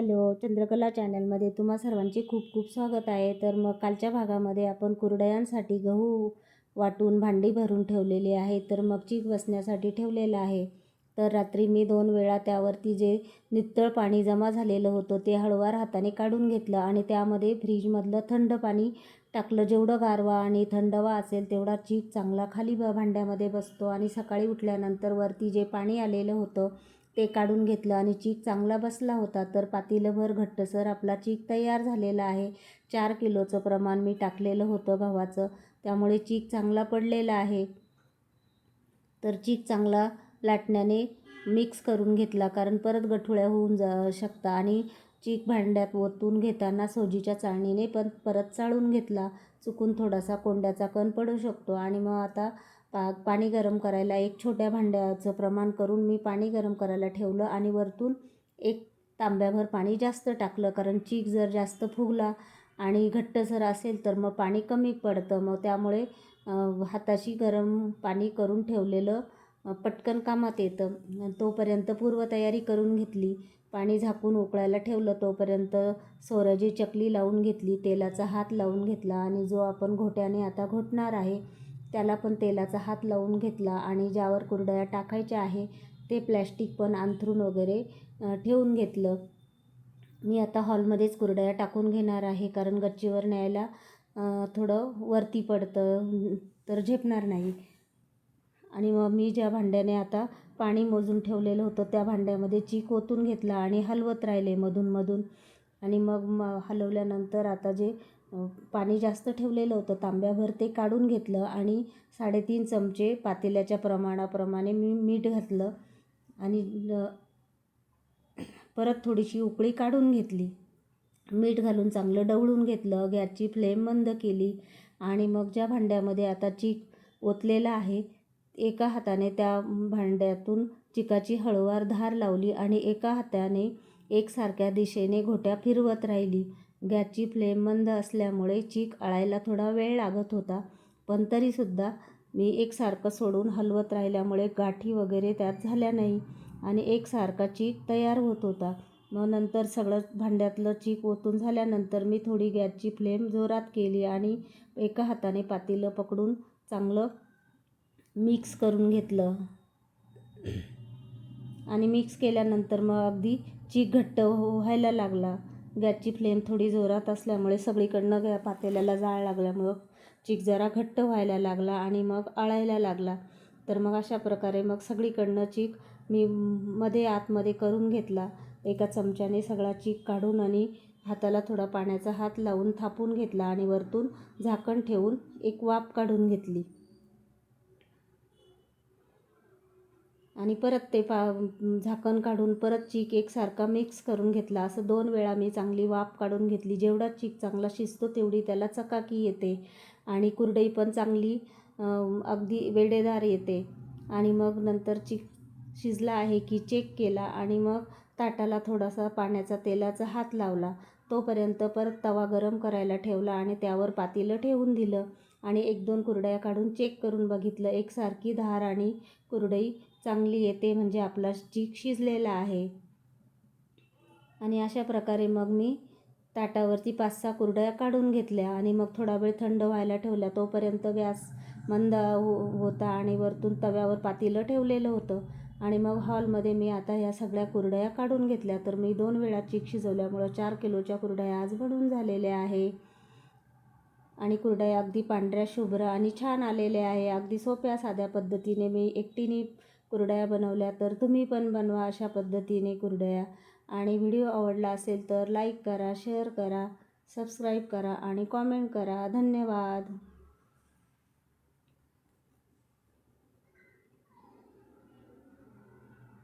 Hello Chandrakala चॅनलमध्ये तुम्हा सर्वांचे खूप खूप स्वागत आहे. तर मग कालच्या भागामध्ये आपण कुरडयांसाठी गहू वाटून भांडी भरून ठेवलेली आहे. तर मग चीक बसण्यासाठी ठेवलेलं आहे. तर रात्री मी दोन वेळा त्यावरती जे नितळ पाणी जमा झालेलं होतं ते हळवार हाताने काढून घेतलं आणि त्यामध्ये फ्रीजमधलं थंड पाणी टाकलं. जेवढं गारवा आणि थंडवा असेल तेवढा चीक चांगला खाली ब भांड्यामध्ये बसतो आणि सकाळी उठल्यानंतर वरती जे पाणी आलेलं होतं ते काढून घेतलं आणि चीक चांगला बसला होता तर पातीलभर घट्टसर आपला चीक तयार झालेला आहे. चार किलोचं प्रमाण मी टाकलेलं होतं गव्हाचं त्यामुळे चीक चांगला पडलेला आहे. तर चीक चांगला लाटण्याने मिक्स करून घेतला कारण परत गठुळ्या होऊन जा शकता. आणि चीक भांड्यात ओतून घेताना सोजीच्या चाळणीने पण परत चाळून घेतला. चुकून थोडासा कोंड्याचा कण पडू शकतो. आणि मग आता पा पाणी गरम करायला एक छोट्या भांड्याचं प्रमाण करून मी पाणी गरम करायला ठेवलं आणि वरतून एक तांब्याभर पाणी जास्त टाकलं. कारण चीक जर जास्त फुगला आणि घट्टसर असेल तर मग पाणी कमी पडतं. मग त्यामुळे हाताशी गरम पाणी करून ठेवलेलं पटकन कामात येतं. तोपर्यंत पूर्वतयारी करून घेतली. पाणी झाकून उकळायला ठेवलं. तोपर्यंत सोराची चकली लावून घेतली. तेलाचा हात लावून घेतला आणि जो आपण घोट्याने आता घोटणार आहे त्याला पण तेलाचा हात लावून घेतला आणि ज्यावर कुरडया टाकायच्या आहे ते प्लॅस्टिक पण अंथरून वगैरे ठेवून घेतलं. मी आता हॉलमध्येच कुरडया टाकून घेणार आहे कारण गच्चीवर न्यायला थोडं वरती पडतं तर झेपणार नाही. आणि मग मी ज्या भांड्याने आता पाणी मोजून ठेवलेलं होतं त्या भांड्यामध्ये चीक ओतून घेतला आणि हलवत राहिले मधूनमधून आणि मग म हलवल्यानंतर आता जे पाणी जास्त ठेवलेलं होतं तांब्याभर ते काढून घेतलं आणि साडेतीन चमचे पातेल्याच्या प्रमाणाप्रमाणे मी मीठ घातलं आणि परत थोडीशी उकळी काढून घेतली. मीठ घालून चांगलं डवळून घेतलं गॅसची फ्लेम बंद केली आणि मग ज्या भांड्यामध्ये आता चीक ओतलेला आहे एका हाताने त्या भांड्यातून चिकाची हळूवार धार लावली आणि एका हाताने एकसारख्या दिशेने घोट्या फिरवत राहिली. गॅसची फ्लेम मंद असल्यामुळे चीक आळायला थोडा वेळ लागत होता पण तरीसुद्धा मी एकसारखं सोडून हलवत राहिल्यामुळे गाठी वगैरे त्यात झाल्या नाही आणि एकसारखा चीक तयार होत होता. मग नंतर सगळं भांड्यातलं चीक ओतून झाल्यानंतर मी थोडी गॅसची फ्लेम जोरात केली आणि एका हाताने पातेलं पकडून चांगलं मिक्स करून घेतलं. आणि मिक्स केल्यानंतर मग अगदी चीक घट्ट व्हायला लागला. गॅसची फ्लेम थोडी जोरात असल्यामुळे सगळीकडनं गॅ पातेल्याला जाळ लागल्यामुळं चीक जरा घट्ट व्हायला लागला आणि मग आळायला लागला. तर मग अशा प्रकारे मग सगळीकडनं चीक मी मध्ये आतमध्ये करून घेतला. एका चमच्याने सगळा चीक काढून आणि हाताला थोडा पाण्याचा हात लावून थापून घेतला आणि वरतून झाकण ठेवून एक वाफ काढून घेतली. आणि परत ते पा झाकण काढून परत चीक एकसारखा मिक्स करून घेतला. असं दोन वेळा मी चांगली वाफ काढून घेतली. जेवढा चीक चांगला शिजतो तेवढी त्याला चकाकी येते. आणि कुरडई पण चांगली अगदी वेडेदार येते. आणि मग नंतर चीक शिजला आहे की चेक केला आणि मग ताटाला थोडासा पाण्याचा तेलाचा हात लावला. तोपर्यंत परत तवा गरम करायला ठेवला आणि त्यावर पातेलं ठेवून दिलं. आणि एक दोन कुरडया काढून चेक करून बघितलं. एकसारखी धार आणि कुरडई चांगली येते म्हणजे आपला चीक शिजलेला आहे. आणि अशा प्रकारे मग मी ताटावरती पाच सहा कुरड्या काढून घेतल्या आणि मग थोडा वेळ थंड व्हायला ठेवल्या तोपर्यंत गॅस मंद हो होता आणि वरतून तव्यावर पातेलं ठेवलेलं होतं. आणि मग हॉलमध्ये मी आता ह्या सगळ्या कुरड्या काढून घेतल्या. तर मी दोन वेळा चीक शिजवल्यामुळं चार किलोच्या कुरड्या आज बनून झालेल्या आहे. आणि कुरड्या अगदी पांढऱ्या शुभ्र आणि छान आलेल्या आहे. अगदी सोप्या साध्या पद्धतीने मी एकटीने कुरडया बनवल्या तर तुम्ही पण बनवा अशा पद्धतीने कुरडया. आणि व्हिडिओ आवडला असेल तर लाईक करा शेअर करा सबस्क्राईब करा आणि कॉमेंट करा. धन्यवाद.